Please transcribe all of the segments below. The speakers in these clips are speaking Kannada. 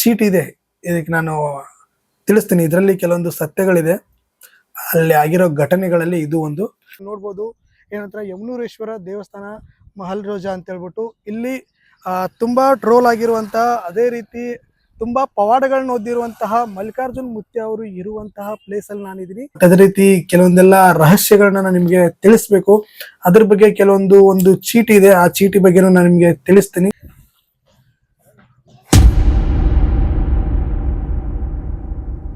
ಚೀಟ್ ಇದೆ. ಇದಕ್ಕೆ ನಾನು ತಿಳಿಸ್ತೀನಿ. ಇದರಲ್ಲಿ ಕೆಲವೊಂದು ಸತ್ಯಗಳಿದೆ. ಅಲ್ಲಿ ಆಗಿರೋ ಘಟನೆಗಳಲ್ಲಿ ಇದು ಒಂದು. ನೋಡ್ಬೋದು ಏನಂತ ಯಮನೂರೇಶ್ವರ ದೇವಸ್ಥಾನ ಮಹಲ್ ರೋಜಾ ಅಂತ ಹೇಳ್ಬಿಟ್ಟು ಇಲ್ಲಿ ತುಂಬ ಟ್ರೋಲ್ ಆಗಿರುವಂತಹ ಅದೇ ರೀತಿ ತುಂಬಾ ಪವಾಡಗಳನ್ನ ಓದಿರುವಂತಹ ಮಲ್ಲಿಕಾರ್ಜುನ್ ಮುತ್ಯ ಅವರು ಇರುವಂತಹ ಪ್ಲೇಸ್ ಅಲ್ಲಿ ನಾನಿದ್ದೀನಿ. ಅದೇ ರೀತಿ ಕೆಲವೊಂದೆಲ್ಲ ರಹಸ್ಯಗಳನ್ನ ನಾನು ನಿಮಗೆ ತಿಳಿಸ್ಬೇಕು. ಅದ್ರ ಬಗ್ಗೆ ಕೆಲವೊಂದು, ಒಂದು ಚೀಟಿ ಇದೆ. ಆ ಚೀಟಿ ಬಗ್ಗೆನೂ ನಾನು ನಿಮ್ಗೆ ತಿಳಿಸ್ತೀನಿ.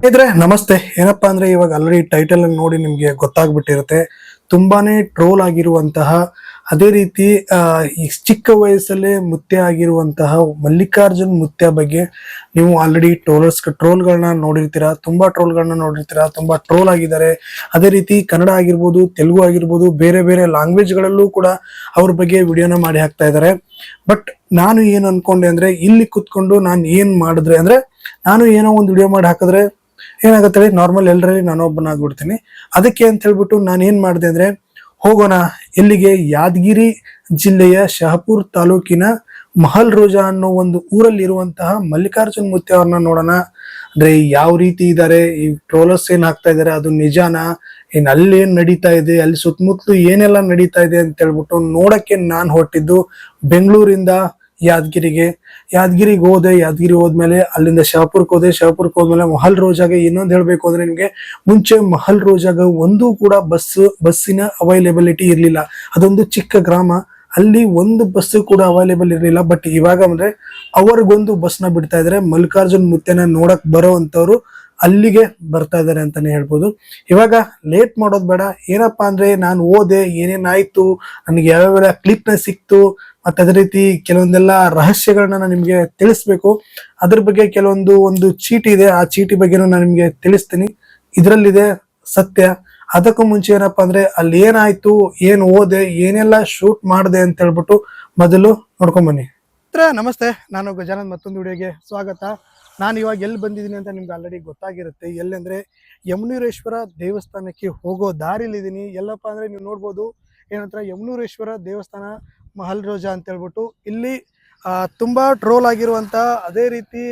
ಇದ್ರೆ ನಮಸ್ತೆ. ಏನಪ್ಪಾ ಅಂದ್ರೆ ಇವಾಗ ಆಲ್ರೆಡಿ ಟೈಟಲ್ ನೋಡಿ ನಿಮ್ಗೆ ಗೊತ್ತಾಗ್ಬಿಟ್ಟಿರುತ್ತೆ. ತುಂಬಾನೇ ಟ್ರೋಲ್ ಆಗಿರುವಂತಹ, ಅದೇ ರೀತಿ ಚಿಕ್ಕ ವಯಸ್ಸಲ್ಲೇ ಮುತ್ಯ ಆಗಿರುವಂತಹ ಮಲ್ಲಿಕಾರ್ಜುನ್ ಮುತ್ಯ ಬಗ್ಗೆ ನೀವು ಆಲ್ರೆಡಿ ಟ್ರೋಲರ್ಸ್ ಟ್ರೋಲ್ಗಳನ್ನ ನೋಡಿರ್ತೀರಾ? ತುಂಬಾ ಟ್ರೋಲ್ಗಳನ್ನ ನೋಡಿರ್ತೀರಾ? ತುಂಬಾ ಟ್ರೋಲ್ ಆಗಿದ್ದಾರೆ. ಅದೇ ರೀತಿ ಕನ್ನಡ ಆಗಿರ್ಬೋದು, ತೆಲುಗು ಆಗಿರ್ಬೋದು, ಬೇರೆ ಬೇರೆ ಲ್ಯಾಂಗ್ವೇಜ್ ಗಳಲ್ಲೂ ಕೂಡ ಅವ್ರ ಬಗ್ಗೆ ವಿಡಿಯೋನ ಮಾಡಿ ಹಾಕ್ತಾ ಇದ್ದಾರೆ. ಬಟ್ ನಾನು ಏನು ಅನ್ಕೊಂಡೆ ಅಂದ್ರೆ, ಇಲ್ಲಿ ಕುತ್ಕೊಂಡು ನಾನು ಏನು ಮಾಡಿದ್ರೆ ಅಂದ್ರೆ, ನಾನು ಏನೋ ಒಂದು ವಿಡಿಯೋ ಮಾಡಿ ಹಾಕಿದ್ರೆ ಏನಾಗುತ್ತೆ ನಾರ್ಮಲ್ ಎಲ್ಲರಲ್ಲಿ ನಾನು ಒಬ್ಬನಾಗ್ಬಿಡ್ತೀನಿ ಅದಕ್ಕೆ ಅಂತ ಹೇಳ್ಬಿಟ್ಟು ನಾನು ಏನ್ ಮಾಡಿದೆ ಅಂದ್ರೆ, ಹೋಗೋಣ, ಎಲ್ಲಿಗೆ? ಯಾದಗಿರಿ ಜಿಲ್ಲೆಯ ಶಹಪುರ್ ತಾಲೂಕಿನ ಮಹಲ್ ರೋಜಾ ಅನ್ನೋ ಒಂದು ಊರಲ್ಲಿ ಇರುವಂತಹ ಮಲ್ಲಿಕಾರ್ಜುನ್ ಮುತ್ಯ ಅವ್ರನ್ನ ನೋಡೋಣ. ಅಂದ್ರೆ ಯಾವ ರೀತಿ ಇದ್ದಾರೆ ಈ ಟ್ರೋಲರ್ಸ್ ಏನ್ ಹಾಕ್ತಾ ಇದಾರೆ, ಅದು ನಿಜಾನ? ಏನ್ ಅಲ್ಲಿ ಏನ್ ನಡೀತಾ ಇದೆ, ಅಲ್ಲಿ ಸುತ್ತಮುತ್ತಲು ಏನೆಲ್ಲ ನಡೀತಾ ಇದೆ ಅಂತ ಹೇಳ್ಬಿಟ್ಟು ನೋಡಕ್ಕೆ ನಾನ್ ಹೊರಟಿದ್ದು ಬೆಂಗಳೂರಿಂದ ಯಾದಗಿರಿಗೆ ಯಾದಗಿರಿಗೆ ಹೋದೆ, ಯಾದಗಿರಿ ಹೋದ್ಮೇಲೆ ಅಲ್ಲಿಂದ ಶಾಪುರ್ಕ್ ಹೋದೆ, ಶಾಪುರ್ಕ್ ಹೋದ್ಮೇಲೆ ಮಹಲ್ ರೋಜಾಗೆ ಇನ್ನೊಂದು ಹೇಳಬೇಕು ಅಂದ್ರೆ ನಿಮಗೆ ಮುಂಚೆ ಮಹಲ್ ರೋಜಾಗ ಒಂದು ಕೂಡ ಬಸ್, ಬಸ್ಸಿನ ಅವೈಲೇಬಿಲಿಟಿ ಇರಲಿಲ್ಲ. ಅದೊಂದು ಚಿಕ್ಕ ಗ್ರಾಮ, ಅಲ್ಲಿ ಒಂದು ಬಸ್ ಕೂಡ ಅವೈಲೇಬಲ್ ಇರಲಿಲ್ಲ. ಬಟ್ ಇವಾಗ ಅಂದ್ರೆ ಅವ್ರಿಗೊಂದು ಬಸ್ನ ಬಿಡ್ತಾ ಇದ್ದಾರೆ ಮಲ್ಲಿಕಾರ್ಜುನ್ ಮುತ್ತೆನ ನೋಡಕ್ ಬರೋ ಅಂತವ್ರು ಅಲ್ಲಿಗೆ ಬರ್ತಾ ಇದ್ದಾರೆ ಅಂತಾನೆ ಹೇಳ್ಬೋದು. ಇವಾಗ ಲೇಟ್ ಮಾಡೋದು ಬೇಡ. ಏನಪ್ಪಾ ಅಂದ್ರೆ ನಾನು ಓದೆ ಏನೇನಾಯ್ತು, ನನಗೆ ಯಾವ್ಯಾವ ಕ್ಲಿಪ್ನ ಸಿಕ್ತು ಮತ್ತೆ ಅದೇ ರೀತಿ ಕೆಲವೊಂದೆಲ್ಲ ರಹಸ್ಯಗಳನ್ನ ನಾನು ನಿಮ್ಗೆ ತಿಳಿಸ್ಬೇಕು. ಅದ್ರ ಬಗ್ಗೆ ಕೆಲವೊಂದು ಒಂದು ಚೀಟಿ ಇದೆ, ಆ ಚೀಟಿ ಬಗ್ಗೆನೂ ನಾನು ನಿಮ್ಗೆ ತಿಳಿಸ್ತೀನಿ. ಇದರಲ್ಲಿದೆ ಸತ್ಯ. ಅದಕ್ಕೂ ಮುಂಚೆ ಏನಪ್ಪಾ ಅಂದ್ರೆ ಅಲ್ಲಿ ಏನಾಯ್ತು, ಏನ್ ಓದೆ, ಏನೆಲ್ಲ ಶೂಟ್ ಮಾಡಿದೆ ಅಂತ ಹೇಳ್ಬಿಟ್ಟು ಮೊದಲು ನೋಡ್ಕೊಂಡ್ ಬನ್ನಿ. ನಮಸ್ತೆ. ನಾನು ಗಜಾನಂದ್ ಮತ್ತೊಂದು ವಿಡಿಯೋಗೆ ಸ್ವಾಗತ. ನಾನು ಇವಾಗ ಎಲ್ಲಿ ಬಂದಿದ್ದೀನಿ ಅಂತ ನಿಮ್ಗೆ ಆಲ್ರೆಡಿ ಗೊತ್ತಾಗಿರುತ್ತೆ. ಎಲ್ಲಂದ್ರೆ ಯಮುನೂರೇಶ್ವರ ದೇವಸ್ಥಾನಕ್ಕೆ ಹೋಗೋ ದಾರಿಲಿದ್ದೀನಿ. ಎಲ್ಲಪ್ಪ ಅಂದ್ರೆ ನೀವು ನೋಡ್ಬೋದು ಏನಂತ ಯಮುನೂರೇಶ್ವರ ದೇವಸ್ಥಾನ ಮಹಲ್ ರೋಜಾ ಅಂತ ಹೇಳ್ಬಿಟ್ಟು ಇಲ್ಲಿ ತುಂಬ ಟ್ರೋಲ್ ಆಗಿರುವಂತಹ ಅದೇ ರೀತಿ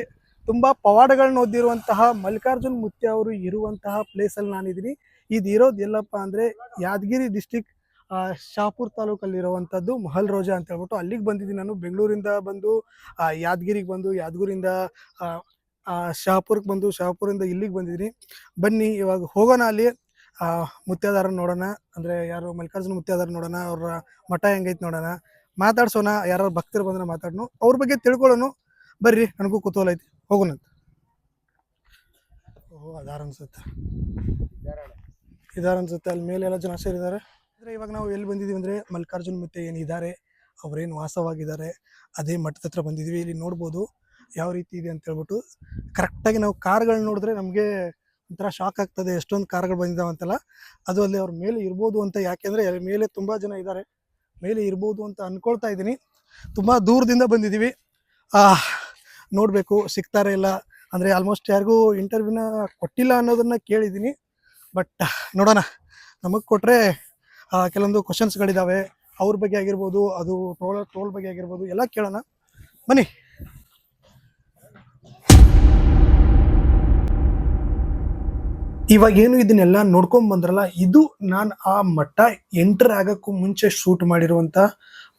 ತುಂಬಾ ಪವಾಡಗಳನ್ನ ಓದಿರುವಂತಹ ಮಲ್ಲಿಕಾರ್ಜುನ್ ಮುತ್ಯ ಅವರು ಇರುವಂತಹ ಪ್ಲೇಸ್ ಅಲ್ಲಿ ನಾನಿದ್ದೀನಿ. ಇದು ಇರೋದು ಎಲ್ಲಪ್ಪ ಅಂದ್ರೆ ಯಾದಗಿರಿ ಡಿಸ್ಟಿಕ್ ಶಾಪುರ್ ತಾಲೂಕಲ್ಲಿ ಇರುವಂತದ್ದು ಮಹಲ್ ರೋಜಾ ಅಂತ ಹೇಳ್ಬಿಟ್ಟು ಅಲ್ಲಿಗೆ ಬಂದಿದ್ದೀನಿ ನಾನು. ಬೆಂಗಳೂರಿಂದ ಬಂದು ಯಾದಗಿರಿಗೆ ಬಂದು, ಯಾದಗಿರಿಂದ ಶಹಾಪುರಕ್ಕೆ ಬಂದು ಶಹಾಪುರಿಂದ ಇಲ್ಲಿಗೆ ಬಂದಿದ್ದೀನಿ. ಬನ್ನಿ, ಇವಾಗ ಹೋಗೋಣ ಅಲ್ಲಿ. ಆ, ಮುತ್ಯಾಧಾರ ನೋಡೋಣ. ಅಂದ್ರೆ ಯಾರು ಮಲ್ಲಿಕಾರ್ಜುನ ಮುತ್ಯಾಧಾರ ನೋಡೋಣ ಅವ್ರ ಮಠ ಹೆಂಗೈತೆ ನೋಡೋಣ. ಮಾತಾಡ್ಸೋಣ ಯಾರು ಭಕ್ತರು ಬಂದ್ರೆ ಮಾತಾಡೋಣ ಅವ್ರ ಬಗ್ಗೆ ತಿಳ್ಕೊಳ್ಳೋಣ ಬರ್ರಿ ನನಗೂ ಕುತೂಹಲ ಐತಿ. ಹೋಗೋಣ ಓಹ್ ಅದಾರ ಅನ್ಸುತ್ತೆ. ಇದಾರ ಅನ್ಸುತ್ತೆ. ಅಲ್ಲಿ ಮೇಲೆ ಎಲ್ಲ ಜನ ಸೇರಿದ್ದಾರೆ ಅಂದ್ರೆ ಇವಾಗ ನಾವು ಎಲ್ಲಿ ಬಂದಿದ್ದೀವಿ ಅಂದ್ರೆ ಮಲ್ಲಿಕಾರ್ಜುನ ಮುತ್ತೆ ಏನಿದ್ದಾರೆ ಅವ್ರೇನು ವಾಸವಾಗಿದ್ದಾರೆ ಅದೇ ಮಠದ ಹತ್ರ ಬಂದಿದ್ವಿ. ಇಲ್ಲಿ ನೋಡ್ಬೋದು ಯಾವ ರೀತಿ ಇದೆ ಅಂತ ಹೇಳ್ಬಿಟ್ಟು ಕರೆಕ್ಟಾಗಿ ನಾವು ಕಾರ್ಗಳನ್ನ ನೋಡಿದ್ರೆ ನಮಗೆ ಒಂಥರ ಶಾಕ್ ಆಗ್ತದೆ, ಎಷ್ಟೊಂದು ಕಾರ್ಗಳು ಬಂದಿದ್ದಾವಂತಲ್ಲ ಅದು ಅಲ್ಲಿ ಅವ್ರ ಮೇಲೆ ಇರ್ಬೋದು ಅಂತ ಯಾಕೆಂದರೆ ಮೇಲೆ ತುಂಬ ಜನ ಇದ್ದಾರೆ ಮೇಲೆ ಇರ್ಬೋದು ಅಂತ ಅಂದ್ಕೊಳ್ತಾ ಇದ್ದೀನಿ. ತುಂಬ ದೂರದಿಂದ ಬಂದಿದ್ದೀವಿ ನೋಡಬೇಕು, ಸಿಗ್ತಾರೆ ಇಲ್ಲ? ಅಂದರೆ ಆಲ್ಮೋಸ್ಟ್ ಯಾರಿಗೂ ಇಂಟರ್ವ್ಯೂನ ಕೊಟ್ಟಿಲ್ಲ ಅನ್ನೋದನ್ನು ಕೇಳಿದ್ದೀನಿ. ಬಟ್ ನೋಡೋಣ. ನಮಗೆ ಕೊಟ್ಟರೆ ಕೆಲವೊಂದು ಕ್ವಶನ್ಸ್ಗಳಿದ್ದಾವೆ ಅವ್ರ ಬಗ್ಗೆ ಆಗಿರ್ಬೋದು, ಅದು ಟ್ರೋಲ್ ಟ್ರೋಲ್ ಬಗ್ಗೆ ಆಗಿರ್ಬೋದು, ಎಲ್ಲ ಕೇಳೋಣ. ಬನ್ನಿ. ಇವಾಗ ಏನು ಇದನ್ನೆಲ್ಲ ನೋಡ್ಕೊಂಡ್ ಬಂದ್ರಲ್ಲ, ಇದು ನಾನು ಆ ಮಟ್ಟ ಎಂಟರ್ ಆಗಕ್ಕೂ ಮುಂಚೆ ಶೂಟ್ ಮಾಡಿರುವಂತ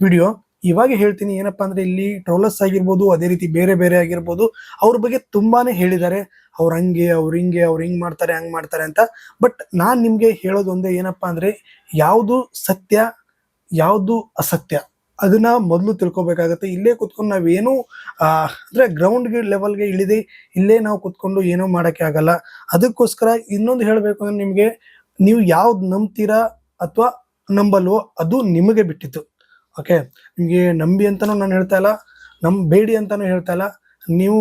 ವಿಡಿಯೋ ಇವಾಗ ಹೇಳ್ತೀನಿ, ಏನಪ್ಪ ಅಂದ್ರೆ ಇಲ್ಲಿ ಟ್ರೋಲರ್ಸ್ ಆಗಿರ್ಬೋದು, ಅದೇ ರೀತಿ ಬೇರೆ ಬೇರೆ ಆಗಿರ್ಬೋದು, ಅವ್ರ ಬಗ್ಗೆ ತುಂಬಾನೇ ಹೇಳಿದ್ದಾರೆ. ಅವ್ರು ಹಂಗೆ, ಅವ್ರು ಹಿಂಗೆ ಅವ್ರು ಹಿಂಗೆ ಮಾಡ್ತಾರೆ, ಹಂಗ್ ಮಾಡ್ತಾರೆ ಅಂತ. ಬಟ್ ನಾನು ನಿಮಗೆ ಹೇಳೋದೊಂದೇ ಏನಪ್ಪಾ ಅಂದ್ರೆ, ಯಾವುದು ಸತ್ಯ, ಯಾವುದು ಅಸತ್ಯ? ಅದನ್ನ ಮೊದಲು ತಿಳ್ಕೊಬೇಕಾಗತ್ತೆ. ಇಲ್ಲೇ ಕುತ್ಕೊಂಡು ನಾವೇನು ಏನು ಅಂದ್ರೆ ಗ್ರೌಂಡ್ಗೆ ಲೆವೆಲ್ಗೆ ಇಳಿದೆ, ಇಲ್ಲೇ ನಾವು ಕುತ್ಕೊಂಡು ಏನೂ ಮಾಡಕ್ಕೆ ಆಗಲ್ಲ. ಅದಕ್ಕೋಸ್ಕರ ಇನ್ನೊಂದು ಹೇಳಬೇಕು ಅಂದ್ರೆ ನಿಮಗೆ, ನೀವು ಯಾವ್ದು ನಂಬ್ತೀರಾ ಅಥವಾ ನಂಬಲ್ವೋ ಅದು ನಿಮಗೆ ಬಿಟ್ಟಿತ್ತು. ಓಕೆ? ನಿಮಗೆ ನಂಬಿ ಅಂತಾನೂ ನಾನು ಹೇಳ್ತಾ ಇಲ್ಲ ನಂಬೇಡಿ ಅಂತಾನೂ ಹೇಳ್ತಾ ಇಲ್ಲ. ನೀವು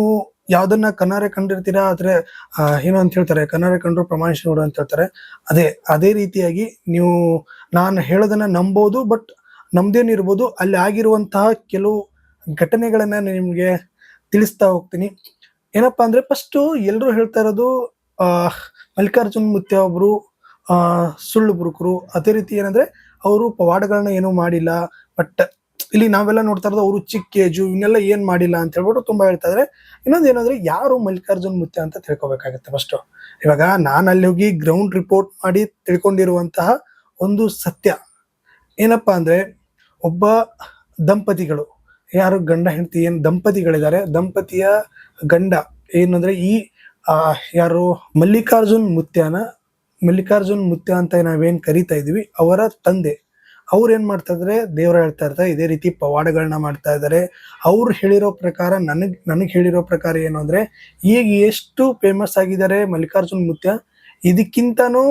ಯಾವ್ದನ್ನ ಕನ್ನಾರೆ ಕಂಡಿರ್ತೀರಾ, ಆದ್ರೆ ಏನು ಅಂತ ಹೇಳ್ತಾರೆ ಕನ್ನಾರೆ ಕಂಡ್ರು ಪ್ರಮಾಣಿಸಿ ನೋಡು ಅಂತ ಹೇಳ್ತಾರೆ. ಅದೇ ಅದೇ ರೀತಿಯಾಗಿ ನೀವು, ನಾನು ಹೇಳೋದನ್ನ ನಂಬೋದು, ಬಟ್ ನಮ್ದೇನಿರ್ಬೋದು, ಅಲ್ಲಿ ಆಗಿರುವಂತಹ ಕೆಲವು ಘಟನೆಗಳನ್ನ ನಾನು ನಿಮ್ಗೆ ತಿಳಿಸ್ತಾ ಹೋಗ್ತೀನಿ. ಏನಪ್ಪಾ ಅಂದ್ರೆ ಫಸ್ಟ್ ಎಲ್ಲರೂ ಹೇಳ್ತಾ ಇರೋದು ಮಲ್ಲಿಕಾರ್ಜುನ್ ಮುತ್ಯ ಒಬ್ರು, ಆ, ಸುಳ್ಳು ಬುರುಕರು. ಅದೇ ರೀತಿ ಏನಂದ್ರೆ, ಅವರು ಪವಾಡಗಳನ್ನ ಏನೂ ಮಾಡಿಲ್ಲ. ಬಟ್ ಇಲ್ಲಿ ನಾವೆಲ್ಲ ನೋಡ್ತಾ ಇರೋದು ಅವರು ಚಿಕ್ಕ ಏಜು ಇವನ್ನೆಲ್ಲ ಏನ್ ಮಾಡಿಲ್ಲ ಅಂತ ಹೇಳ್ಬಿಟ್ಟು ತುಂಬಾ ಹೇಳ್ತಾ ಇದ್ರೆ. ಇನ್ನೊಂದು ಏನಂದ್ರೆ, ಯಾರು ಮಲ್ಲಿಕಾರ್ಜುನ್ ಮುತ್ಯ ಅಂತ ತಿಳ್ಕೊಬೇಕಾಗತ್ತೆ ಫಸ್ಟ್ ಇವಾಗ ನಾನು ಅಲ್ಲಿ ಹೋಗಿ ಗ್ರೌಂಡ್ ರಿಪೋರ್ಟ್ ಮಾಡಿ ತಿಳ್ಕೊಂಡಿರುವಂತಹ ಒಂದು ಸತ್ಯ. ಏನಪ್ಪಾ ಅಂದ್ರೆ ಒಬ್ಬ ದಂಪತಿಗಳು. ಯಾರು ಗಂಡ, ಹೆಂಡತಿ, ಏನು ದಂಪತಿಗಳಿದ್ದಾರೆ. ದಂಪತಿಯ ಗಂಡ ಏನಂದ್ರೆ ಈ ಯಾರು ಮಲ್ಲಿಕಾರ್ಜುನ್ ಮುತ್ಯಾನ. ಮಲ್ಲಿಕಾರ್ಜುನ್ ಮುತ್ಯ ಅಂತ ನಾವೇನ್ ಕರಿತಾ ಇದೀವಿ, ಅವರ ತಂದೆ. ಅವ್ರು ಏನ್ ಮಾಡ್ತಾ ಇದ್ರೆ, ದೇವ್ರ ಹೇಳ್ತಾ ಇರ್ತಾರೆ, ಇದೇ ರೀತಿ ಪವಾಡಗಳನ್ನ ಮಾಡ್ತಾ ಇದ್ದಾರೆ ಅವ್ರು ಹೇಳಿರೋ ಪ್ರಕಾರ ನನಗ್ ನನಗ್ ಹೇಳಿರೋ ಪ್ರಕಾರ ಏನು ಅಂದ್ರೆ ಈಗ ಎಷ್ಟು ಫೇಮಸ್ ಆಗಿದ್ದಾರೆ ಮಲ್ಲಿಕಾರ್ಜುನ್ ಮುತ್ಯ, ಇದಕ್ಕಿಂತನೂ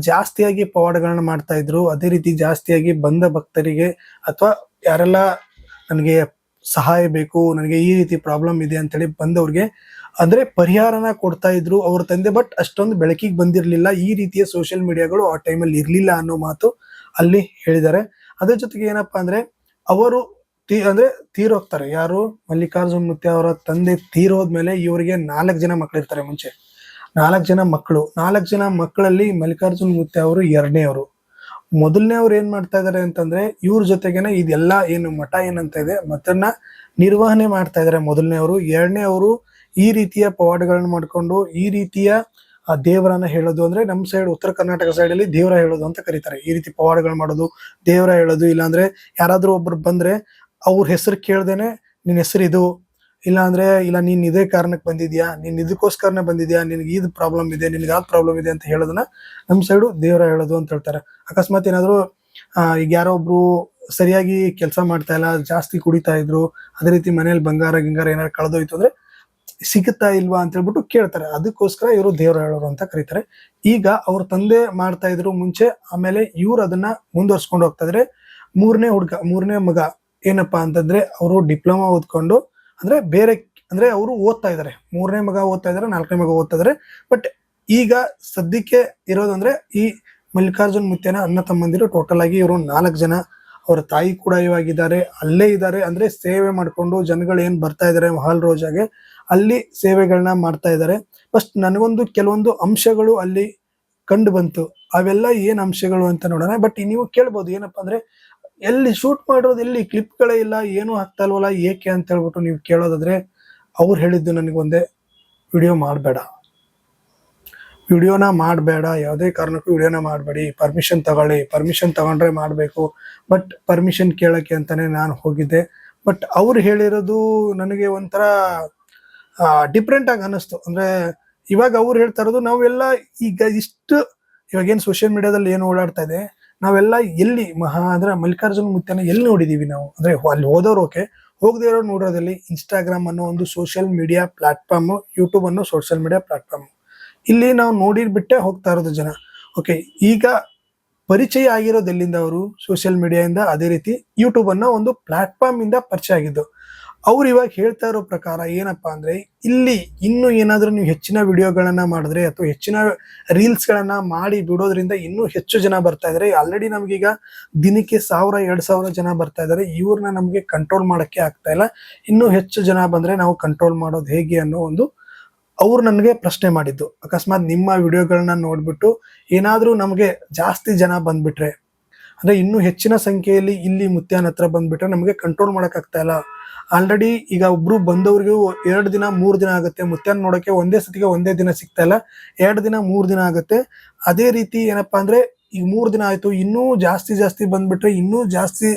ಜಾಸ್ತಿಯಾಗಿ ಪವಾಡಗಳನ್ನ ಮಾಡ್ತಾ ಇದ್ರು. ಅದೇ ರೀತಿ ಜಾಸ್ತಿಯಾಗಿ ಬಂದ ಭಕ್ತರಿಗೆ ಅಥವಾ ಯಾರೆಲ್ಲ ನನಗೆ ಸಹಾಯ ಬೇಕು, ನನಗೆ ಈ ರೀತಿ ಪ್ರಾಬ್ಲಮ್ ಇದೆ ಅಂತೇಳಿ ಬಂದವ್ರಿಗೆ ಅಂದ್ರೆ ಪರಿಹಾರನ ಕೊಡ್ತಾ ಇದ್ರು ಅವ್ರ ತಂದೆ. ಬಟ್ ಅಷ್ಟೊಂದು ಬೆಳಕಿಗೆ ಬಂದಿರಲಿಲ್ಲ. ಈ ರೀತಿಯ ಸೋಷಿಯಲ್ ಮೀಡಿಯಾಗಳು ಆ ಟೈಮಲ್ಲಿ ಇರಲಿಲ್ಲ ಅನ್ನೋ ಮಾತು ಅಲ್ಲಿ ಹೇಳಿದ್ದಾರೆ. ಅದ್ರ ಜೊತೆಗೆ ಏನಪ್ಪಾ ಅಂದ್ರೆ ಅವರು ತೀ, ಅಂದ್ರೆ ತೀರೋಗ್ತಾರೆ. ಯಾರು? ಮಲ್ಲಿಕಾರ್ಜುನ್ ಮುತ್ಯ ಅವರ ತಂದೆ ತೀರೋದ್ಮೇಲೆ ಇವರಿಗೆ ನಾಲ್ಕು ಜನ ಮಕ್ಕಳಿರ್ತಾರೆ ಮುಂಚೆ. ನಾಲ್ಕು ಜನ ಮಕ್ಕಳು. ನಾಲ್ಕು ಜನ ಮಕ್ಕಳಲ್ಲಿ ಮಲ್ಲಿಕಾರ್ಜುನ್ ಮೂರ್ತಿ ಅವರು ಎರಡನೇ ಅವರು ಮೊದಲನೇ ಅವ್ರು ಏನ್ ಮಾಡ್ತಾ ಇದಾರೆ ಅಂತಂದ್ರೆ ಇವ್ರ ಜೊತೆಗೇನೆ ಇದೆಲ್ಲ ಏನು ಮಠ ಏನಂತ ಇದೆ ಮತ್ತನ್ನ ನಿರ್ವಹಣೆ ಮಾಡ್ತಾ ಇದಾರೆ ಮೊದಲನೇ ಅವರು ಎರಡನೇ ಅವರು ಈ ರೀತಿಯ ಪವಾಡಗಳನ್ನ ಮಾಡ್ಕೊಂಡು ಈ ರೀತಿಯ ದೇವರನ್ನ ಹೇಳೋದು ಅಂದ್ರೆ ನಮ್ಮ ಸೈಡ್ ಉತ್ತರ ಕರ್ನಾಟಕ ಸೈಡ್ ಅಲ್ಲಿ ದೇವರ ಹೇಳೋದು ಅಂತ ಕರೀತಾರೆ. ಈ ರೀತಿ ಪವಾಡಗಳು ಮಾಡೋದು, ದೇವರ ಹೇಳೋದು ಇಲ್ಲಾಂದ್ರೆ ಯಾರಾದ್ರೂ ಒಬ್ರು ಬಂದ್ರೆ ಅವ್ರ ಹೆಸರು ಕೇಳ್ದೇನೆ ನಿನ್ನ ಹೆಸರು ಇದು ಇಲ್ಲ ಅಂದ್ರೆ ಇಲ್ಲ, ನೀನ್ ಇದೇ ಕಾರಣಕ್ಕೆ ಬಂದಿದ್ಯಾ? ನೀನ್ ಇದಕ್ಕೋಸ್ಕರನೇ ಬಂದಿದ್ಯಾ? ನಿನ್ಗೆ ಇದು ಪ್ರಾಬ್ಲಮ್ ಇದೆ, ನಿನ್ಗೆ ಯಾವ್ದು ಪ್ರಾಬ್ಲಮ್ ಇದೆ ಅಂತ ಹೇಳೋದನ್ನ ನಮ್ಮ ಸೈಡು ದೇವರ ಹೇಳೋದು ಅಂತ ಹೇಳ್ತಾರೆ. ಅಕಸ್ಮಾತ್ ಏನಾದ್ರು ಈಗ ಯಾರೋ ಒಬ್ರು ಸರಿಯಾಗಿ ಕೆಲಸ ಮಾಡ್ತಾ ಇಲ್ಲ, ಜಾಸ್ತಿ ಕುಡಿತಾ ಇದ್ರು, ಅದೇ ರೀತಿ ಮನೇಲಿ ಬಂಗಾರ ಗಿಂಗಾರ ಏನಾರು ಕಳೆದೋಯ್ತು ಅಂದ್ರೆ ಸಿಗುತ್ತಾ ಇಲ್ವಾ ಅಂತ ಹೇಳ್ಬಿಟ್ಟು ಕೇಳ್ತಾರೆ. ಅದಕ್ಕೋಸ್ಕರ ಇವರು ದೇವ್ರ ಹೇಳೋರು ಅಂತ ಕರೀತಾರೆ. ಈಗ ಅವ್ರ ತಂದೆ ಮಾಡ್ತಾ ಇದ್ರು ಮುಂಚೆ, ಆಮೇಲೆ ಇವ್ರು ಅದನ್ನ ಮುಂದುವರ್ಸ್ಕೊಂಡು ಹೋಗ್ತಾ ಇದ್ರೆ. ಮೂರನೇ ಹುಡುಗ, ಮೂರನೇ ಮಗ ಏನಪ್ಪಾ ಅಂತಂದ್ರೆ, ಅವರು ಡಿಪ್ಲೊಮಾ ಓದ್ಕೊಂಡು ಅಂದ್ರೆ ಬೇರೆ ಅಂದ್ರೆ ಅವರು ಓದ್ತಾ ಇದ್ದಾರೆ ಮೂರನೇ ಮಗ ಓದ್ತಾ ಇದ್ದಾರೆ ನಾಲ್ಕನೇ ಮಗ ಓದ್ತಾ ಇದ್ದಾರೆ ಬಟ್ ಈಗ ಸದ್ಯಕ್ಕೆ ಇರೋದಂದ್ರೆ ಈ ಮಲ್ಲಿಕಾರ್ಜುನ್ ಮುತ್ಯನ ಅಣ್ಣ ತಮ್ಮಂದಿರು ಟೋಟಲ್ ಆಗಿ ಇವರು ನಾಲ್ಕು ಜನ. ಅವರ ತಾಯಿ ಕೂಡ ಇವಾಗಿದ್ದಾರೆ. ಅಲ್ಲೇ ಇದ್ದಾರೆ. ಅಂದ್ರೆ ಸೇವೆ ಮಾಡ್ಕೊಂಡು ಜನಗಳು ಏನ್ ಬರ್ತಾ ಇದಾರೆ ಮಹಾಲ್ ರೋಜಾಗೆ ಅಲ್ಲಿ ಸೇವೆಗಳನ್ನ ಮಾಡ್ತಾ ಇದ್ದಾರೆ ಫಸ್ಟ್ ನನಗೊಂದು ಕೆಲವೊಂದು ಅಂಶಗಳು ಅಲ್ಲಿ ಕಂಡು ಬಂತು. ಅವೆಲ್ಲ ಏನ್ ಅಂಶಗಳು ಅಂತ ನೋಡೋಣ. ಬಟ್ ನೀವು ಕೇಳ್ಬೋದು ಏನಪ್ಪಾ ಅಂದ್ರೆ ಎಲ್ಲಿ ಶೂಟ್ ಮಾಡಿರೋದು, ಎಲ್ಲಿ ಕ್ಲಿಪ್ಗಳೇ ಇಲ್ಲ, ಏನು ಆಗ್ತಾ ಇಲ್ವಲ್ಲ, ಏಕೆ ಅಂತ ಹೇಳ್ಬಿಟ್ಟು ನೀವು ಕೇಳೋದಾದ್ರೆ, ಅವ್ರು ಹೇಳಿದ್ದು ನನಗೊಂದೇ ವಿಡಿಯೋ ಮಾಡಬೇಡ. ವಿಡಿಯೋನ ಮಾಡಬೇಡ. ಯಾವುದೇ ಕಾರಣಕ್ಕೂ ವಿಡಿಯೋನ ಮಾಡಬೇಡಿ. ಪರ್ಮಿಷನ್ ತಗೊಳ್ಳಿ. ಪರ್ಮಿಷನ್ ತಗೊಂಡ್ರೆ ಮಾಡಬೇಕು. ಬಟ್ ಪರ್ಮಿಷನ್ ಕೇಳೋಕ್ಕೆ ಅಂತಲೇ ನಾನು ಹೋಗಿದ್ದೆ. ಬಟ್ ಅವ್ರು ಹೇಳಿರೋದು ನನಗೆ ಒಂಥರ ಡಿಫ್ರೆಂಟಾಗಿ ಅನ್ನಿಸ್ತು. ಅಂದರೆ, ಇವಾಗ ಅವ್ರು ಹೇಳ್ತಾ ಇರೋದು ನಾವೆಲ್ಲ ಈಗ ಇಷ್ಟು, ಇವಾಗ ಏನು ಸೋಷಿಯಲ್ ಮೀಡಿಯಾದಲ್ಲಿ ಏನು ಓಡಾಡ್ತಾ ಇದೆ ನಾವೆಲ್ಲ ಎಲ್ಲಿ ಮಹಾ ಅಂದ್ರೆ ಮಲ್ಲಿಕಾರ್ಜುನ ಮುತ್ಯನ ಎಲ್ಲಿ ನೋಡಿದೀವಿ ನಾವು? ಅಂದ್ರೆ ಅಲ್ಲಿ ಹೋದವ್ರು ಓಕೆ ಹೋಗದೆ ಇರೋ ನೋಡೋದಲ್ಲಿ ಇನ್ಸ್ಟಾಗ್ರಾಮ್ ಅನ್ನೋ ಒಂದು ಸೋಷಿಯಲ್ ಮೀಡಿಯಾ ಪ್ಲಾಟ್ಫಾರ್ಮ್ ಯೂಟ್ಯೂಬ್ ಅನ್ನೋ ಸೋಷಿಯಲ್ ಮೀಡಿಯಾ ಪ್ಲಾಟ್ಫಾರ್ಮ್ ಇಲ್ಲಿ ನಾವು ನೋಡಿರ್ಬಿಟ್ಟೆ ಹೋಗ್ತಾ ಇರೋದು ಜನ. ಓಕೆ ಈಗ ಪರಿಚಯ ಆಗಿರೋದೆಲ್ಲಿಂದ ಅವರು? ಸೋಷಿಯಲ್ ಮೀಡಿಯಾದಿಂದ ಅದೇ ರೀತಿ ಯೂಟ್ಯೂಬ್ ಅನ್ನೋ ಒಂದು ಪ್ಲಾಟ್ಫಾರ್ಮ್ ಇಂದ ಪರಿಚಯ ಆಗಿದ್ದು. ಅವ್ರು ಇವಾಗ ಹೇಳ್ತಾ ಇರೋ ಪ್ರಕಾರ ಏನಪ್ಪಾ ಅಂದ್ರೆ, ಇಲ್ಲಿ ಇನ್ನು ಏನಾದ್ರೂ ನೀವು ಹೆಚ್ಚಿನ ವಿಡಿಯೋಗಳನ್ನ ಮಾಡಿದ್ರೆ ಅಥವಾ ಹೆಚ್ಚಿನ ರೀಲ್ಸ್ ಗಳನ್ನ ಮಾಡಿ ಬಿಡೋದ್ರಿಂದ ಇನ್ನೂ ಹೆಚ್ಚು ಜನ ಬರ್ತಾ ಇದಾರೆ. ಆಲ್ರೆಡಿ ನಮ್ಗೀಗ ದಿನಕ್ಕೆ ಸಾವಿರ, ಎರಡು ಸಾವಿರ ಜನ ಬರ್ತಾ ಇದಾರೆ. ಇವ್ರನ್ನ ನಮ್ಗೆ ಕಂಟ್ರೋಲ್ ಮಾಡಕ್ಕೆ ಆಗ್ತಾ ಇಲ್ಲ. ಇನ್ನೂ ಹೆಚ್ಚು ಜನ ಬಂದ್ರೆ ನಾವು ಕಂಟ್ರೋಲ್ ಮಾಡೋದು ಹೇಗೆ ಅನ್ನೋ ಒಂದು ಅವ್ರು ನನಗೆ ಪ್ರಶ್ನೆ ಮಾಡಿದ್ದು. ಅಕಸ್ಮಾತ್ ನಿಮ್ಮ ವಿಡಿಯೋಗಳನ್ನ ನೋಡ್ಬಿಟ್ಟು ಏನಾದ್ರೂ ನಮಗೆ ಜಾಸ್ತಿ ಜನ ಬಂದ್ಬಿಟ್ರೆ ಅಂದ್ರೆ ಇನ್ನೂ ಹೆಚ್ಚಿನ ಸಂಖ್ಯೆಯಲ್ಲಿ ಇಲ್ಲಿ ಮುತ್ಯಾನ್ ಹತ್ರ ಬಂದ್ಬಿಟ್ರೆ ನಮಗೆ ಕಂಟ್ರೋಲ್ ಮಾಡಕ್ ಆಗ್ತಾ ಇಲ್ಲ. ಆಲ್ರೆಡಿ ಈಗ ಒಬ್ರು ಬಂದವ್ರಿಗೂ ಎರಡು ದಿನ, ಮೂರು ದಿನ ಆಗುತ್ತೆ. ಮುತ್ಯಾನ್ ನೋಡಕ್ಕೆ ಒಂದೇ ಸತಿಗೆ ಒಂದೇ ದಿನ ಸಿಗ್ತಾ ಇಲ್ಲ. ಎರಡು ದಿನ, ಮೂರು ದಿನ ಆಗುತ್ತೆ. ಅದೇ ರೀತಿ ಏನಪ್ಪಾ ಅಂದ್ರೆ ಈಗ ಮೂರು ದಿನ ಆಯ್ತು. ಇನ್ನೂ ಜಾಸ್ತಿ ಜಾಸ್ತಿ ಬಂದ್ಬಿಟ್ರೆ, ಇನ್ನೂ ಜಾಸ್ತಿ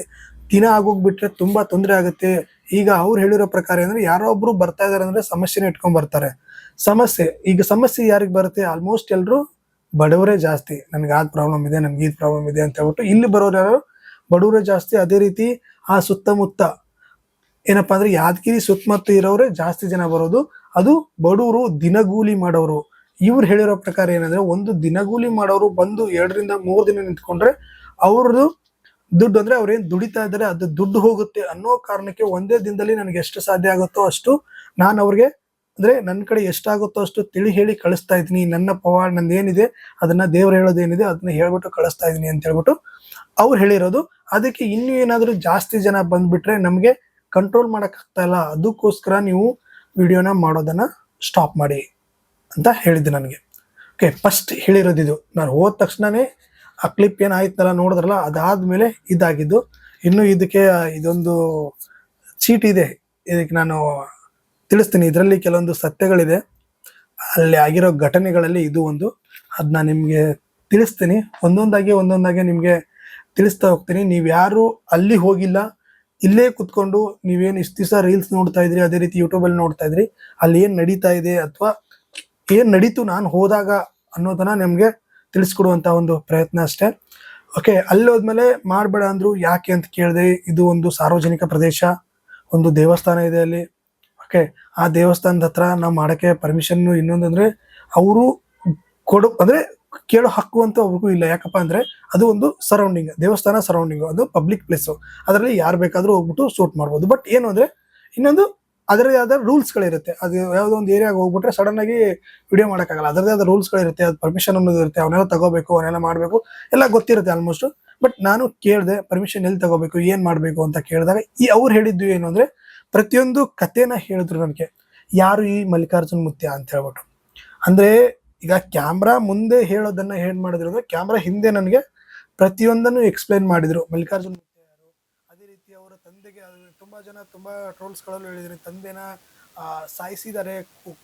ದಿನ ಆಗೋಗ್ಬಿಟ್ರೆ ತುಂಬಾ ತೊಂದರೆ ಆಗುತ್ತೆ. ಈಗ ಅವ್ರು ಹೇಳಿರೋ ಪ್ರಕಾರ ಏನಂದ್ರೆ ಯಾರೋ ಒಬ್ರು ಬರ್ತಾ ಇದಾರೆ ಅಂದ್ರೆ ಸಮಸ್ಯೆನ ಇಟ್ಕೊಂಡ್ ಬರ್ತಾರೆ. ಸಮಸ್ಯೆ, ಈಗ ಸಮಸ್ಯೆ ಯಾರಿಗೆ ಬರುತ್ತೆ? ಆಲ್ಮೋಸ್ಟ್ ಎಲ್ರು ಬಡವರೇ ಜಾಸ್ತಿ, ನನ್ಗೆ ಆದ್ ಪ್ರಾಬ್ಲಮ್ ಇದೆ, ನನ್ಗೆ ಈದ್ ಪ್ರಾಬ್ಲಮ್ ಇದೆ ಅಂತ ಹೇಳ್ಬಿಟ್ಟು ಇಲ್ಲಿ ಬರೋರು ಯಾರು? ಬಡವರೇ ಜಾಸ್ತಿ, ಅದೇ ರೀತಿ ಆ ಸುತ್ತಮುತ್ತ ಏನಪ್ಪಾ ಅಂದ್ರೆ ಯಾದಗಿರಿ ಸುತ್ತಮುತ್ತ ಇರೋರೇ ಜಾಸ್ತಿ ಜನ ಬರೋದು. ಅದು ಬಡವರು ದಿನಗೂಲಿ ಮಾಡೋರು. ಇವ್ರು ಹೇಳಿರೋ ಪ್ರಕಾರ ಏನಂದ್ರೆ ಒಂದು ದಿನಗೂಲಿ ಮಾಡೋರು ಬಂದು ಎರಡರಿಂದ ಮೂರು ದಿನ ನಿಂತ್ಕೊಂಡ್ರೆ ಅವ್ರದ್ದು ದುಡ್ಡು ಅಂದ್ರೆ ಅವ್ರೇನ್ ದುಡಿತಾ ಇದ್ದಾರೆ, ಅದು ದುಡ್ಡು ಹೋಗುತ್ತೆ ಅನ್ನೋ ಕಾರಣಕ್ಕೆ ಒಂದೇ ದಿನದಲ್ಲಿ ನನಗೆ ಎಷ್ಟು ಸಾಧ್ಯ ಆಗುತ್ತೋ ಅಷ್ಟು ನಾನು ಅವ್ರಿಗೆ ಅಂದ್ರೆ ನನ್ನ ಕಡೆ ಎಷ್ಟಾಗುತ್ತೋ ಅಷ್ಟು ತಿಳಿ ಹೇಳಿ ಕಳಿಸ್ತಾ ಇದ್ದೀನಿ. ನನ್ನ ಪವಾಡ ನಂದು ಏನಿದೆ ಅದನ್ನ ದೇವ್ರು ಹೇಳೋದೇನಿದೆ, ಅದನ್ನ ಹೇಳ್ಬಿಟ್ಟು ಕಳಿಸ್ತಾ ಇದ್ದೀನಿ ಅಂತ ಹೇಳ್ಬಿಟ್ಟು ಅವ್ರು ಹೇಳಿರೋದು. ಅದಕ್ಕೆ ಇನ್ನೂ ಏನಾದರೂ ಜಾಸ್ತಿ ಜನ ಬಂದ್ಬಿಟ್ರೆ ನಮಗೆ ಕಂಟ್ರೋಲ್ ಮಾಡಕ್ ಆಗ್ತಾ ಇಲ್ಲ. ಅದಕ್ಕೋಸ್ಕರ ನೀವು ವಿಡಿಯೋನ ಮಾಡೋದನ್ನ ಸ್ಟಾಪ್ ಮಾಡಿ ಅಂತ ಹೇಳಿದ್ದು ನನಗೆ. ಓಕೆ ಫಸ್ಟ್ ಹೇಳಿರೋದಿದು ನಾನು ಹೋದ ತಕ್ಷಣನೇ ಆ ಕ್ಲಿಪ್ ಏನಾಯ್ತಲ್ಲ ನೋಡಿದ್ರಲ್ಲ, ಅದಾದ್ಮೇಲೆ ಇದಾಗಿದ್ದು. ಇನ್ನು ಇದಕ್ಕೆ ಇದೊಂದು ಚೀಟ್ ಇದೆ. ಇದಕ್ಕೆ ನಾನು ತಿಳಿಸ್ತೀನಿ. ಇದರಲ್ಲಿ ಕೆಲವೊಂದು ಸತ್ಯಗಳಿದೆ. ಅಲ್ಲಿ ಆಗಿರೋ ಘಟನೆಗಳಲ್ಲಿ ಇದು ಒಂದು. ಅದನ್ನ ನಿಮಗೆ ತಿಳಿಸ್ತೀನಿ. ಒಂದೊಂದಾಗಿ ಒಂದೊಂದಾಗಿ ನಿಮಗೆ ತಿಳಿಸ್ತಾ ಹೋಗ್ತೀನಿ. ನೀವು ಯಾರು ಅಲ್ಲಿ ಹೋಗಿಲ್ಲ. ಇಲ್ಲೇ ಕುತ್ಕೊಂಡು ನೀವೇನು ಇಷ್ಟು ದಿವಸ ರೀಲ್ಸ್ ನೋಡ್ತಾ ಇದ್ರಿ, ಅದೇ ರೀತಿ ಯೂಟ್ಯೂಬಲ್ಲಿ ನೋಡ್ತಾ ಇದ್ರಿ, ಅಲ್ಲಿ ಏನು ನಡೀತಾ ಇದೆ ಅಥವಾ ಏನು ನಡೀತು ನಾನು ಹೋದಾಗ ಅನ್ನೋದನ್ನ ನಿಮಗೆ ತಿಳಿಸ್ಕೊಡುವಂತ ಒಂದು ಪ್ರಯತ್ನ ಅಷ್ಟೇ. ಓಕೆ, ಅಲ್ಲಿ ಹೋದ್ಮೇಲೆ ಮಾಡಬೇಡ ಅಂದ್ರು ಯಾಕೆ ಅಂತ ಕೇಳಿದೆ, ಇದು ಒಂದು ಸಾರ್ವಜನಿಕ ಪ್ರದೇಶ, ಒಂದು ದೇವಸ್ಥಾನ ಇದೆ ಅಲ್ಲಿ. ಓಕೆ, ಆ ದೇವಸ್ಥಾನದ ಹತ್ರ ನಾವು ಮಾಡಕ್ಕೆ ಪರ್ಮಿಷನ್ ಇನ್ನೊಂದಂದ್ರೆ ಅವರು ಕೊಡು, ಅಂದರೆ ಕೇಳೋ ಹಕ್ಕು ಅಂತ ಅವ್ರಿಗೂ ಇಲ್ಲ. ಯಾಕಪ್ಪ ಅಂದರೆ ಅದು ಒಂದು ಸರೌಂಡಿಂಗ್ ದೇವಸ್ಥಾನ ಸರೌಂಡಿಂಗ್ ಅದು ಪಬ್ಲಿಕ್ ಪ್ಲೇಸು ಅದರಲ್ಲಿ ಯಾರು ಬೇಕಾದರೂ ಹೋಗ್ಬಿಟ್ಟು ಶೂಟ್ ಮಾಡ್ಬೋದು. ಬಟ್ ಏನು ಅಂದರೆ ಇನ್ನೊಂದು ಅದರದೇ ಆದ ರೂಲ್ಸ್ಗಳಿರುತ್ತೆ ಅದು ಯಾವುದೋ ಒಂದು ಏರಿಯಾಗೆ ಹೋಗ್ಬಿಟ್ರೆ ಸಡನ್ ಆಗಿ ವಿಡಿಯೋ ಮಾಡೋಕ್ಕಾಗಲ್ಲ. ಅದರದೇ ಆದ ರೂಲ್ಸ್ಗಳಿರುತ್ತೆ ಅದು ಪರ್ಮಿಷನ್ ಅನ್ನೋದು ಇರುತ್ತೆ. ಅವನ್ನೆಲ್ಲ ತಗೋಬೇಕು ಅವನ್ನೆಲ್ಲ ಮಾಡಬೇಕು. ಎಲ್ಲ ಗೊತ್ತಿರುತ್ತೆ ಆಲ್ಮೋಸ್ಟ್ ಬಟ್ ನಾನು ಕೇಳಿದೆ ಪರ್ಮಿಷನ್ ಎಲ್ಲಿ ತಗೋಬೇಕು, ಏನು ಮಾಡಬೇಕು ಅಂತ ಕೇಳಿದಾಗ ಈ ಅವ್ರು ಹೇಳಿದ್ದು ಏನು ಅಂದ್ರೆ ಪ್ರತಿಯೊಂದು ಕಥೆನ ಹೇಳಿದ್ರು ನನಗೆ ಯಾರು ಈ ಮಲ್ಲಿಕಾರ್ಜುನ್ ಮುತ್ಯ ಅಂತ ಹೇಳ್ಬಿಟ್ಟು. ಅಂದ್ರೆ ಈಗ ಕ್ಯಾಮ್ರಾ ಮುಂದೆ ಹೇಳೋದನ್ನ ಹೇಳ್ ಮಾಡಿದ್ರು ಕ್ಯಾಮ್ರಾ ಹಿಂದೆ ನನಗೆ ಪ್ರತಿಯೊಂದನ್ನು ಎಕ್ಸ್ಪ್ಲೈನ್ ಮಾಡಿದ್ರು. ಮಲ್ಲಿಕಾರ್ಜುನ್ ಮುತ್ಯ ಯಾರು? ಅದೇ ರೀತಿ ಅವರ ತಂದೆಗೆ ತುಂಬಾ ಜನ ತುಂಬಾ ಟ್ರೋಲ್ಸ್ ಗಳಲ್ಲೂ ಹೇಳಿದ್ರೆ, ತಂದೆನ ಸಾಯಿಸಿದ್ದಾರೆ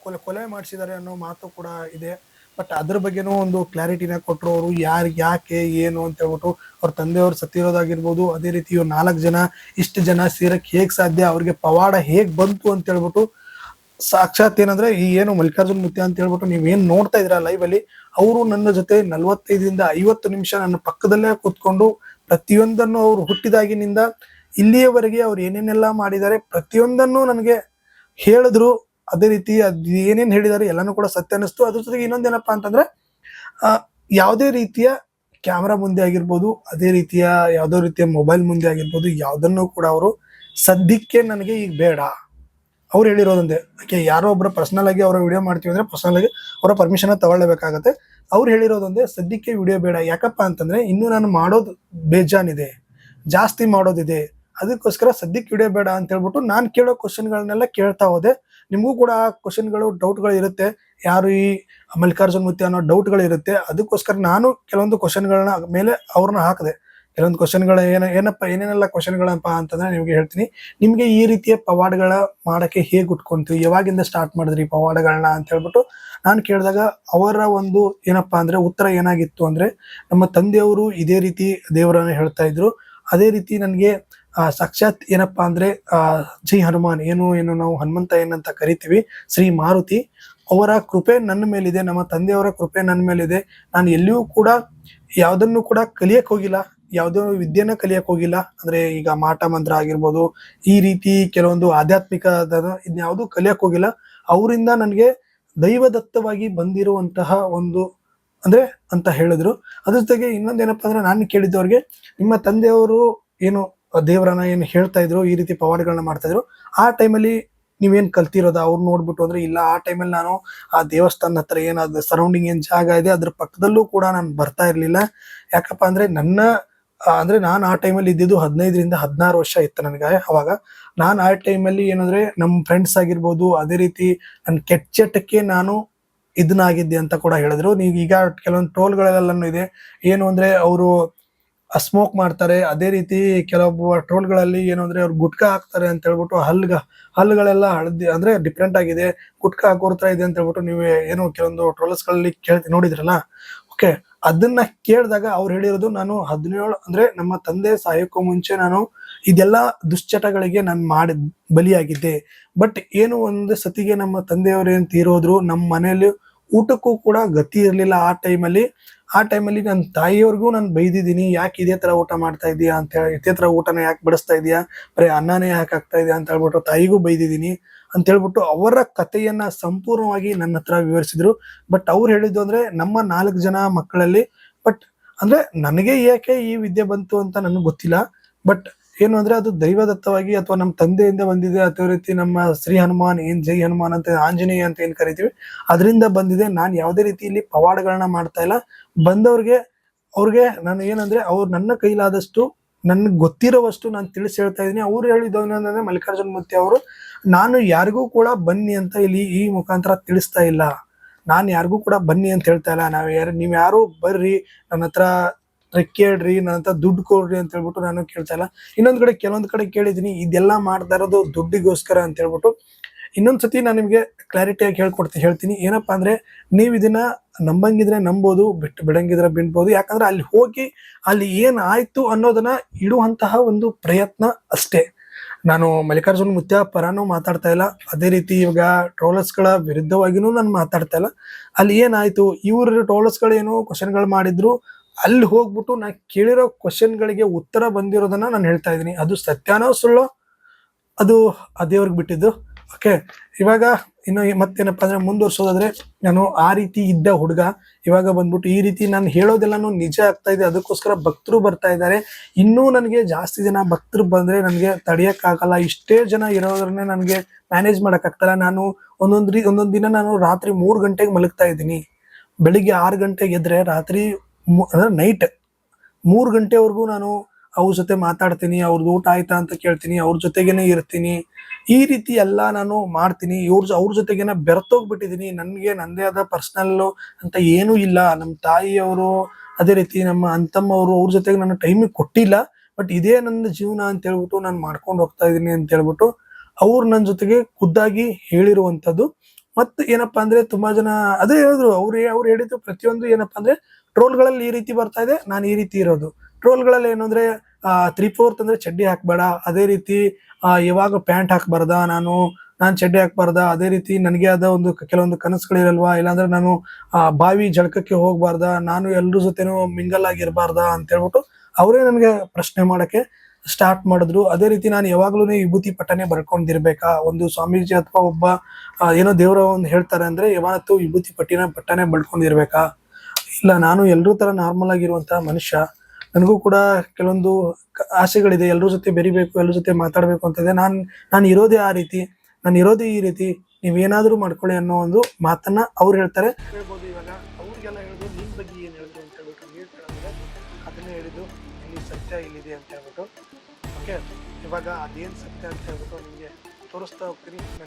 ಕೊಲೆ ಕೊಲೆ ಮಾಡಿಸಿದ್ದಾರೆ ಅನ್ನೋ ಮಾತು ಕೂಡ ಇದೆ. ಬಟ್ ಅದ್ರ ಬಗ್ಗೆನೂ ಒಂದು ಕ್ಲಾರಿಟಿನ ಕೊಟ್ಟರು ಅವರು ಯಾರು ಯಾಕೆ, ಏನು ಅಂತ ಹೇಳ್ಬಿಟ್ಟು ಅವ್ರ ತಂದೆಯವ್ರು ಸತ್ತಿರೋದಾಗಿರ್ಬೋದು ಅದೇ ರೀತಿ ನಾಲ್ಕು ಜನ, ಇಷ್ಟು ಜನ ಸೇರಕ್ ಹೇಗೆ ಸಾಧ್ಯ, ಅವ್ರಿಗೆ ಪವಾಡ ಹೇಗೆ ಬಂತು ಅಂತ ಹೇಳ್ಬಿಟ್ಟು ಸಾಕ್ಷಾತ್ ಏನಂದ್ರೆ ಈ ಏನು ಮಲ್ಲಿಕಾರ್ಜುನ್ ಮುತ್ಯ ಅಂತ ಹೇಳ್ಬಿಟ್ಟು ನೀವ್ ಏನ್ ನೋಡ್ತಾ ಇದ್ರ ಲೈವ್ ಅಲ್ಲಿ, ಅವರು ನನ್ನ ಜೊತೆ ನಲ್ವತ್ತೈದರಿಂದ ಐವತ್ತು ನಿಮಿಷ ನನ್ನ ಪಕ್ಕದಲ್ಲೇ ಕೂತ್ಕೊಂಡು ಪ್ರತಿಯೊಂದನ್ನು ಅವ್ರು ಹುಟ್ಟಿದಾಗಿನಿಂದ ಇಲ್ಲಿಯವರೆಗೆ ಅವ್ರು ಏನೇನೆಲ್ಲ ಮಾಡಿದ್ದಾರೆ ಪ್ರತಿಯೊಂದನ್ನು ನನಗೆ ಹೇಳಿದ್ರು. ಅದೇ ರೀತಿ ಅದು ಏನೇನು ಹೇಳಿದಾರೆ ಎಲ್ಲಾನು ಕೂಡ ಸತ್ಯ ಅನ್ನಿಸ್ತು. ಅದ್ರ ಜೊತೆಗೆ ಇನ್ನೊಂದೇನಪ್ಪ ಅಂತಂದ್ರೆ ಯಾವುದೇ ರೀತಿಯ ಕ್ಯಾಮ್ರಾ ಮುಂದೆ ಆಗಿರ್ಬೋದು, ಅದೇ ರೀತಿಯ ಯಾವುದೋ ರೀತಿಯ ಮೊಬೈಲ್ ಮುಂದೆ ಆಗಿರ್ಬೋದು, ಯಾವುದನ್ನು ಕೂಡ ಅವರು ಸದ್ಯಕ್ಕೆ ನನಗೆ ಈಗ ಬೇಡ. ಅವ್ರು ಹೇಳಿರೋದಂದೆ ಯಾಕೆ ಯಾರೋ ಒಬ್ಬರು ಪರ್ಸನಲ್ ಆಗಿ ಅವರ ವಿಡಿಯೋ ಮಾಡ್ತೀವಿ ಅಂದ್ರೆ ಪರ್ಸನಲ್ ಆಗಿ ಅವರ ಪರ್ಮಿಷನ್ ತಗೊಳ್ಳೇಬೇಕಾಗತ್ತೆ. ಅವ್ರು ಹೇಳಿರೋದೊಂದೇ ಸದ್ಯಕ್ಕೆ ವಿಡಿಯೋ ಬೇಡ. ಯಾಕಪ್ಪ ಅಂತಂದ್ರೆ, ಇನ್ನು ನಾನು ಮಾಡೋದು ಬೇಜಾನಿದೆ. ಜಾಸ್ತಿ ಮಾಡೋದಿದೆ. ಅದಕ್ಕೋಸ್ಕರ ಸದ್ಯಕ್ಕೆ ವಿಡಿಯೋ ಬೇಡ ಅಂತ ಹೇಳ್ಬಿಟ್ಟು ನಾನು ಕೇಳೋ ಕ್ವಶನ್ಗಳನ್ನೆಲ್ಲ ಕೇಳ್ತಾ ಹೋದೆ. ನಿಮಗೂ ಕೂಡ ಡೌಟ್ ಡೌಟ್ಗಳು ಇರುತ್ತೆ. ಯಾರು ಈ ಮಲ್ಲಿಕಾರ್ಜುನ್ ಮುತ್ಯ ಅನ್ನೋ ಡೌಟ್ಗಳು ಇರುತ್ತೆ. ಅದಕ್ಕೋಸ್ಕರ ನಾನು ಕೆಲವೊಂದು ಕ್ವಶನ್ಗಳನ್ನ ಮೇಲೆ ಅವ್ರನ್ನ ಹಾಕಿದೆ, ಕೆಲವೊಂದು ಕ್ವಶನ್ಗಳ ಏನ, ಏನಪ್ಪ, ಏನೇನೆಲ್ಲ ಕ್ವಶನ್ಗಳಪ್ಪ ಅಂತಂದ್ರೆ ನಿಮಗೆ ಹೇಳ್ತೀನಿ. ನಿಮಗೆ ಈ ರೀತಿಯ ಪವಾಡಗಳ ಮಾಡಕ್ಕೆ ಹೇಗೆ ಉಟ್ಕೊಂತೀವಿ, ಯಾವಾಗಿಂದ ಸ್ಟಾರ್ಟ್ ಮಾಡಿದ್ರಿ ಪವಾಡಗಳನ್ನ ಅಂತ ಹೇಳ್ಬಿಟ್ಟು ನಾನು ಕೇಳಿದಾಗ ಅವರ ಒಂದು ಏನಪ್ಪ ಅಂದ್ರೆ ಉತ್ತರ ಏನಾಗಿತ್ತು ಅಂದ್ರೆ ನಮ್ಮ ತಂದೆಯವರು ಇದೇ ರೀತಿ ದೇವರನ್ನ ಹೇಳ್ತಾ ಇದ್ರು. ಅದೇ ರೀತಿ ನನಗೆ ಸಾಕ್ಷಾತ್ ಏನಪ್ಪಾ ಅಂದ್ರೆ, ಆ, ಜೈ ಹನುಮಾನ್, ಏನು ಏನು ನಾವು ಹನುಮಂತ ಏನಂತ ಕರಿತೀವಿ, ಶ್ರೀ ಮಾರುತಿ, ಅವರ ಕೃಪೆ ನನ್ನ ಮೇಲಿದೆ, ನಮ್ಮ ತಂದೆಯವರ ಕೃಪೆ ನನ್ನ ಮೇಲಿದೆ. ನಾನು ಎಲ್ಲಿಯೂ ಕೂಡ ಯಾವುದನ್ನು ಕೂಡ ಕಲಿಯಕ್ ಹೋಗಿಲ್ಲ, ಯಾವುದೋ ವಿದ್ಯೆನ ಕಲಿಯಕ್ ಹೋಗಿಲ್ಲ. ಅಂದ್ರೆ ಈಗ ಮಾಟ ಮಂತ್ರ ಆಗಿರ್ಬೋದು, ಈ ರೀತಿ ಕೆಲವೊಂದು ಆಧ್ಯಾತ್ಮಿಕ ಇದ್ಯಾವುದು ಕಲಿಯಕ್ ಹೋಗಿಲ್ಲ. ಅವರಿಂದ ನನಗೆ ದೈವದತ್ತವಾಗಿ ಬಂದಿರುವಂತಹ ಒಂದು, ಅಂದ್ರೆ ಅಂತ ಹೇಳಿದ್ರು. ಅದ್ರ ಜೊತೆಗೆ ಇನ್ನೊಂದೇನಪ್ಪ ಅಂದ್ರೆ ನಾನು ಕೇಳಿದ್ದವ್ರಿಗೆ, ನಿಮ್ಮ ತಂದೆಯವರು ಏನು ದೇವರನ್ನ ಏನು ಹೇಳ್ತಾ ಇದ್ರು, ಈ ರೀತಿ ಪವಾಡಗಳನ್ನ ಮಾಡ್ತಾ ಇದ್ರು. ಆ ಟೈಮಲ್ಲಿ ನೀವೇನ್ ಕಲ್ತಿರೋದ? ಅವ್ರು ನೋಡ್ಬಿಟ್ಟು ಅಂದ್ರೆ ಇಲ್ಲ, ಆ ಟೈಮಲ್ಲಿ ನಾನು ಆ ದೇವಸ್ಥಾನ ಹತ್ರ ಏನಾದ್ರು ಸರೌಂಡಿಂಗ್ ಏನ್ ಜಾಗ ಇದೆ, ಅದ್ರ ಪಕ್ಕದಲ್ಲೂ ಕೂಡ ನಾನು ಬರ್ತಾ ಇರ್ಲಿಲ್ಲ. ಯಾಕಪ್ಪ ಅಂದ್ರೆ ನನ್ನ ಅಂದ್ರೆ ನಾನು ಆ ಟೈಮಲ್ಲಿ ಇದ್ದಿದ್ದು ಹದಿನೈದರಿಂದ ಹದಿನಾರು ವರ್ಷ ಇತ್ತು ನನಗೆ ಅವಾಗ. ನಾನು ಆ ಟೈಮಲ್ಲಿ ಏನಂದ್ರೆ ನಮ್ಮ ಫ್ರೆಂಡ್ಸ್ ಆಗಿರ್ಬೋದು, ಅದೇ ರೀತಿ ನನ್ನ ಕೆಟ್ಟ ಚಟಕ್ಕೆ ನಾನು ಇದನ್ನಾಗಿದ್ದೆ ಅಂತ ಕೂಡ ಹೇಳಿದ್ರು. ನೀವು ಈಗ ಕೆಲವೊಂದು ಟ್ರೋಲ್ಗಳೆಲ್ಲನೂ ಇದೆ. ಏನು ಅಂದ್ರೆ ಅವರು ಸ್ಮೋಕ್ ಮಾಡ್ತಾರೆ. ಅದೇ ರೀತಿ ಕೆಲವೊಬ್ಬ ಟ್ರೋಲ್ಗಳಲ್ಲಿ ಏನು ಅಂದ್ರೆ ಅವ್ರು ಗುಟ್ಕಾ ಹಾಕ್ತಾರೆ ಅಂತ ಹೇಳ್ಬಿಟ್ಟು ಹಲ್ಗ ಹಲ್ಲುಗಳೆಲ್ಲ ಹಳದಿ ಅಂದ್ರೆ ಡಿಫ್ರೆಂಟ್ ಆಗಿದೆ. ಗುಟ್ಕಾ ಹಾಕೋರ್ತಾ ಇದೆ ಅಂತ ಹೇಳ್ಬಿಟ್ಟು ನೀವು ಏನು ಕೆಲವೊಂದು ಟ್ರೋಲರ್ಸ್ಗಳಲ್ಲಿ ಕೇಳ್ತಿ ನೋಡಿದ್ರಲ್ಲ? ಓಕೆ ಅದನ್ನ ಕೇಳಿದಾಗ ಅವ್ರು ಹೇಳಿರೋದು ನಾನು ಹದಿನೇಳು ಅಂದ್ರೆ ನಮ್ಮ ತಂದೆ ಸಾಯೋಕ್ಕೂ ಮುಂಚೆ ನಾನು ಇದೆಲ್ಲ ದುಶ್ಚಟಗಳಿಗೆ ನಾನು ಮಾಡಿ ಬಲಿಯಾಗಿದ್ದೆ. ಬಟ್ ಏನು ಒಂದು ಸತಿಗೆ ನಮ್ಮ ತಂದೆಯವರು ಏನ್ ತೀರೋದ್ರು ನಮ್ಮ ಮನೆಯಲ್ಲಿ ಊಟಕ್ಕೂ ಕೂಡ ಗತಿ ಇರಲಿಲ್ಲ ಆ ಟೈಮಲ್ಲಿ ಆ ಟೈಮಲ್ಲಿ ನನ್ನ ತಾಯಿಯವ್ರಿಗೂ ನಾನು ಬೈದಿದ್ದೀನಿ, ಯಾಕೆ ಇದೇ ಥರ ಊಟ ಮಾಡ್ತಾ ಇದೀಯಾ ಅಂತ ಹೇಳಿ, ಇದೇ ಥರ ಊಟನ ಯಾಕೆ ಬಡಿಸ್ತಾ ಇದೀಯಾ ಬರೀ ಅನ್ನನೇ ಯಾಕೆ ಆಗ್ತಾ ಇದೆಯಾ ಅಂತ ಹೇಳ್ಬಿಟ್ಟು ತಾಯಿಗೂ ಬೈದಿದ್ದೀನಿ ಅಂತ ಹೇಳ್ಬಿಟ್ಟು ಅವರ ಕಥೆಯನ್ನ ಸಂಪೂರ್ಣವಾಗಿ ನನ್ನ ಹತ್ರ ವಿವರಿಸಿದ್ರು. ಬಟ್ ಅವ್ರು ಹೇಳಿದ್ದು ಅಂದ್ರೆ ನಮ್ಮ ನಾಲ್ಕು ಜನ ಮಕ್ಕಳಲ್ಲಿ ಬಟ್ ಅಂದ್ರೆ ನನಗೆ ಯಾಕೆ ಈ ವಿದ್ಯೆ ಬಂತು ಅಂತ ನನಗೆ ಗೊತ್ತಿಲ್ಲ. ಬಟ್ ಏನು ಅಂದ್ರೆ ಅದು ದೈವದತ್ತವಾಗಿ ಅಥವಾ ನಮ್ಮ ತಂದೆಯಿಂದ ಬಂದಿದೆ ಅಥವಾ ರೀತಿ ನಮ್ಮ ಶ್ರೀ ಹನುಮಾನ್ ಏನ್ ಜೈ ಹನುಮಾನ್ ಅಂತ ಆಂಜನೇಯ ಅಂತ ಏನ್ ಕರಿತೀವಿ, ಅದರಿಂದ ಬಂದಿದೆ. ನಾನು ಯಾವುದೇ ರೀತಿ ಇಲ್ಲಿ ಪವಾಡಗಳನ್ನ ಮಾಡ್ತಾ ಇಲ್ಲ. ಬಂದವ್ರಿಗೆ, ಅವ್ರಿಗೆ ನಾನು ಏನಂದ್ರೆ ಅವ್ರು ನನ್ನ ಕೈಲಾದಷ್ಟು, ನನ್ಗೆ ಗೊತ್ತಿರೋವಷ್ಟು ನಾನು ತಿಳಿಸಿ ಹೇಳ್ತಾ ಇದ್ದೀನಿ ಅವ್ರು ಹೇಳಿದ್ದು ಅಂದ್ರೆ ಮಲ್ಲಿಕಾರ್ಜುನ್ ಮೂರ್ತಿ ಅವರು, ನಾನು ಯಾರಿಗೂ ಕೂಡ ಬನ್ನಿ ಅಂತ ಇಲ್ಲಿ ಈ ಮುಖಾಂತರ ತಿಳಿಸ್ತಾ ಇಲ್ಲ. ನಾನು ಯಾರಿಗೂ ಕೂಡ ಬನ್ನಿ ಅಂತ ಹೇಳ್ತಾ ಇಲ್ಲ. ನಾವ್ ಯಾರು, ನೀವ್ ಯಾರು ಬರ್ರಿ ನನ್ನ ಹತ್ರ ಟ್ರೆಕ್ ಕೇಳ್ರಿ ನನ್ನ ಹತ್ರ ದುಡ್ಡು ಕೊಡ್ರಿ ಅಂತ ಹೇಳ್ಬಿಟ್ಟು ನಾನು ಕೇಳ್ತಾ ಇಲ್ಲ. ಇನ್ನೊಂದ್ ಕಡೆ ಕೆಲವೊಂದ್ ಕಡೆ ಕೇಳಿದೀನಿ, ಇದೆಲ್ಲ ಮಾಡ್ತಾ ಇರೋದು ದುಡ್ಡಿಗೋಸ್ಕರ ಅಂತ ಹೇಳ್ಬಿಟ್ಟು. ಇನ್ನೊಂದ್ಸತಿ ನಾನು ನಿಮ್ಗೆ ಕ್ಲಾರಿಟಿಯಾಗಿ ಹೇಳ್ಕೊಡ್ತೀನಿ ಹೇಳ್ತೀನಿ. ಏನಪ್ಪಾ ಅಂದ್ರೆ, ನೀವು ಇದನ್ನ ನಂಬಂಗಿದ್ರೆ ನಂಬೋದು ಬಿಟ್ಟು ಬಿಡಂಗಿದ್ರೆ ಬಿಡ್ಬೋದು. ಯಾಕಂದ್ರೆ ಅಲ್ಲಿ ಹೋಗಿ, ಅಲ್ಲಿ ಏನ್ ಆಯ್ತು ಅನ್ನೋದನ್ನ ಇಡುವಂತಹ ಒಂದು ಪ್ರಯತ್ನ ಅಷ್ಟೇ. ನಾನು ಮಲ್ಲಿಕಾರ್ಜುನ್ ಮುತ್ಯ ಪರಾನು ಮಾತಾಡ್ತಾ ಇಲ್ಲ. ಅದೇ ರೀತಿ ಇವಾಗ ಟ್ರೋಲರ್ಸ್ಗಳ ವಿರುದ್ಧವಾಗಿನೂ ನಾನು ಮಾತಾಡ್ತಾ ಇಲ್ಲ. ಅಲ್ಲಿ ಏನಾಯ್ತು ಇವ್ರ ಟ್ರೋಲರ್ಸ್ ಏನೋ ಏನು ಕ್ವಶನ್ಗಳು ಮಾಡಿದ್ರು. ಅಲ್ಲಿ ಹೋಗ್ಬಿಟ್ಟು ನಾ ಕೇಳಿರೋ ಕ್ವಶನ್ ಗಳಿಗೆ ಉತ್ತರ ಬಂದಿರೋದನ್ನ ನಾನು ಹೇಳ್ತಾ ಇದ್ದೀನಿ. ಅದು ಸತ್ಯಾನೋ ಸುಳ್ಳೋ? ಅದು ಆ ದೇವ್ರಿಗೆ ಬಿಟ್ಟಿದ್ದು. ಓಕೆ ಇವಾಗ ಇನ್ನು ಮತ್ತೇನಪ್ಪ ಅಂದ್ರೆ ಮುಂದುವರ್ಸೋದಾದ್ರೆ ನಾನು ಆ ರೀತಿ ಇದ್ದ ಹುಡುಗ ಇವಾಗ ಬಂದ್ಬಿಟ್ಟು ಈ ರೀತಿ ನಾನು ಹೇಳೋದೆಲ್ಲಾನು ನಿಜ ಆಗ್ತಾ ಇದೆ. ಅದಕ್ಕೋಸ್ಕರ ಭಕ್ತರು ಬರ್ತಾ ಇದ್ದಾರೆ. ಇನ್ನೂ ನನಗೆ ಜಾಸ್ತಿ ಜನ ಭಕ್ತರು ಬಂದ್ರೆ ನನಗೆ ತಡೆಯಕ್ಕಾಗಲ್ಲ. ಇಷ್ಟೇ ಜನ ಇರೋದ್ರನ್ನೇ ನನಗೆ ಮ್ಯಾನೇಜ್ ಮಾಡೋಕ್ಕಾಗ್ತಲ್ಲ. ನಾನು ಒಂದೊಂದು ಒಂದೊಂದ್ ದಿನ ನಾನು ರಾತ್ರಿ ಮೂರು ಗಂಟೆಗೆ ಮಲಗ್ತಾ ಇದ್ದೀನಿ. ಬೆಳಿಗ್ಗೆ ಆರು ಗಂಟೆಗೆ ಎದ್ರೆ ರಾತ್ರಿ ಅಂದ್ರೆ ನೈಟ್ ಮೂರು ಗಂಟೆವರೆಗೂ ನಾನು ಅವ್ರ ಜೊತೆ ಮಾತಾಡ್ತೀನಿ ಅವ್ರದ್ದು ಊಟ ಆಯ್ತಾ ಅಂತ ಕೇಳ್ತೀನಿ, ಅವ್ರ ಜೊತೆಗೇನೆ ಇರ್ತೀನಿ. ಈ ರೀತಿ ಎಲ್ಲ ನಾನು ಮಾಡ್ತೀನಿ. ಇವ್ರ ಅವ್ರ ಜೊತೆಗೇನೆ ಬೆರ್ತೋಗ್ಬಿಟ್ಟಿದೀನಿ ನನಗೆ ನನ್ನದೇ ಆದ ಪರ್ಸನಲ್ ಅಂತ ಏನೂ ಇಲ್ಲ. ನಮ್ಮ ತಾಯಿಯವರು, ಅದೇ ರೀತಿ ನಮ್ಮ ಅಂತಮ್ಮವರು ಅವ್ರ ಜೊತೆಗೆ ನಾನು ಟೈಮಿಗೆ ಕೊಟ್ಟಿಲ್ಲ. ಬಟ್ ಇದೇ ನನ್ನ ಜೀವನ ಅಂತ ಹೇಳ್ಬಿಟ್ಟು ನಾನು ಮಾಡ್ಕೊಂಡು ಹೋಗ್ತಾ ಇದ್ದೀನಿ ಅಂತ ಹೇಳ್ಬಿಟ್ಟು ಅವ್ರು ನನ್ನ ಜೊತೆಗೆ ಖುದ್ದಾಗಿ ಹೇಳಿರುವಂತದ್ದು ಮತ್ತೆ ಏನಪ್ಪಾ ಅಂದ್ರೆ ತುಂಬಾ ಜನ ಅದೇ ಹೇಳಿದ್ರು, ಅವ್ರು ಅವ್ರು ಹೇಳಿದ್ದು ಪ್ರತಿಯೊಂದು ಏನಪ್ಪಾ ಅಂದ್ರೆ ಟ್ರೋಲ್ಗಳಲ್ಲಿ ಈ ರೀತಿ ಬರ್ತಾ ಇದೆ, ನಾನು ಈ ರೀತಿ ಇರೋದು. ಟ್ರೋಲ್ಗಳಲ್ಲಿ ಏನು ಅಂದ್ರೆ ತ್ರೀ ಫೋರ್ತ್ ಅಂದ್ರೆ ಚಡ್ಡಿ ಹಾಕ್ಬೇಡ, ಅದೇ ರೀತಿ ಯಾವಾಗ ಪ್ಯಾಂಟ್ ಹಾಕ್ಬಾರ್ದ ನಾನು ನಾನು ಚಡ್ಡಿ ಹಾಕ್ಬಾರ್ದ, ಅದೇ ರೀತಿ ನನಗೆ ಆದ ಒಂದು ಕೆಲವೊಂದು ಕನಸುಗಳಿರಲ್ವಾ, ಇಲ್ಲಾಂದ್ರೆ ನಾನು ಬಾವಿ ಜಳಕಕ್ಕೆ ಹೋಗ್ಬಾರ್ದ, ನಾನು ಎಲ್ಲರ ಜೊತೆನೂ ಮಿಂಗಲ್ ಆಗಿರ್ಬಾರ್ದ ಅಂತ ಹೇಳ್ಬಿಟ್ಟು ಅವರೇ ನನಗೆ ಪ್ರಶ್ನೆ ಮಾಡಕ್ಕೆ ಸ್ಟಾರ್ಟ್ ಮಾಡಿದ್ರು. ಅದೇ ರೀತಿ ನಾನು ಯಾವಾಗ್ಲೂ ವಿಭೂತಿ ಪಟ್ಟನೆ ಬರ್ಕೊಂಡಿರ್ಬೇಕಾ? ಒಂದು ಸ್ವಾಮೀಜಿ ಅಥವಾ ಒಬ್ಬ ಏನೋ ದೇವರ ಒಂದು ಹೇಳ್ತಾರೆ ಅಂದ್ರೆ ಯಾವತ್ತು ವಿಭೂತಿ ಪಟ್ಟಿನ ಪಟ್ಟನೆ ಬಳ್ಕೊಂಡಿರ್ಬೇಕಾ ಇಲ್ಲ, ನಾನು ಎಲ್ಲರೂ ತರ ನಾರ್ಮಲ್ ಆಗಿರುವಂತಹ ಮನುಷ್ಯ. ನನಗೂ ಕೂಡ ಕೆಲವೊಂದು ಆಸೆಗಳಿದೆ. ಎಲ್ಲರ ಜೊತೆ ಬೆರಿಬೇಕು ಎಲ್ಲರ ಜೊತೆ ಮಾತಾಡ್ಬೇಕು ಅಂತ ಇದೆ. ನಾನ್, ನಾನು ಇರೋದೇ ಆ ರೀತಿ. ನಾನು ಇರೋದೇ ಈ ರೀತಿ. ನೀವೇನಾದ್ರೂ ಮಾಡ್ಕೊಳ್ಳಿ ಅನ್ನೋ ಒಂದು ಮಾತನ್ನ ಅವ್ರು ಹೇಳ್ತಾರೆ. ಇವಾಗ ಇವಾಗ ಅದೇನ್ ಸತ್ಯ ಅಂತ ಹೇಳ್ಬಿಟ್ಟು ನಿಮಗೆ ತೋರಿಸ್ತಾ ಹೋಗ್ತೀನಿ.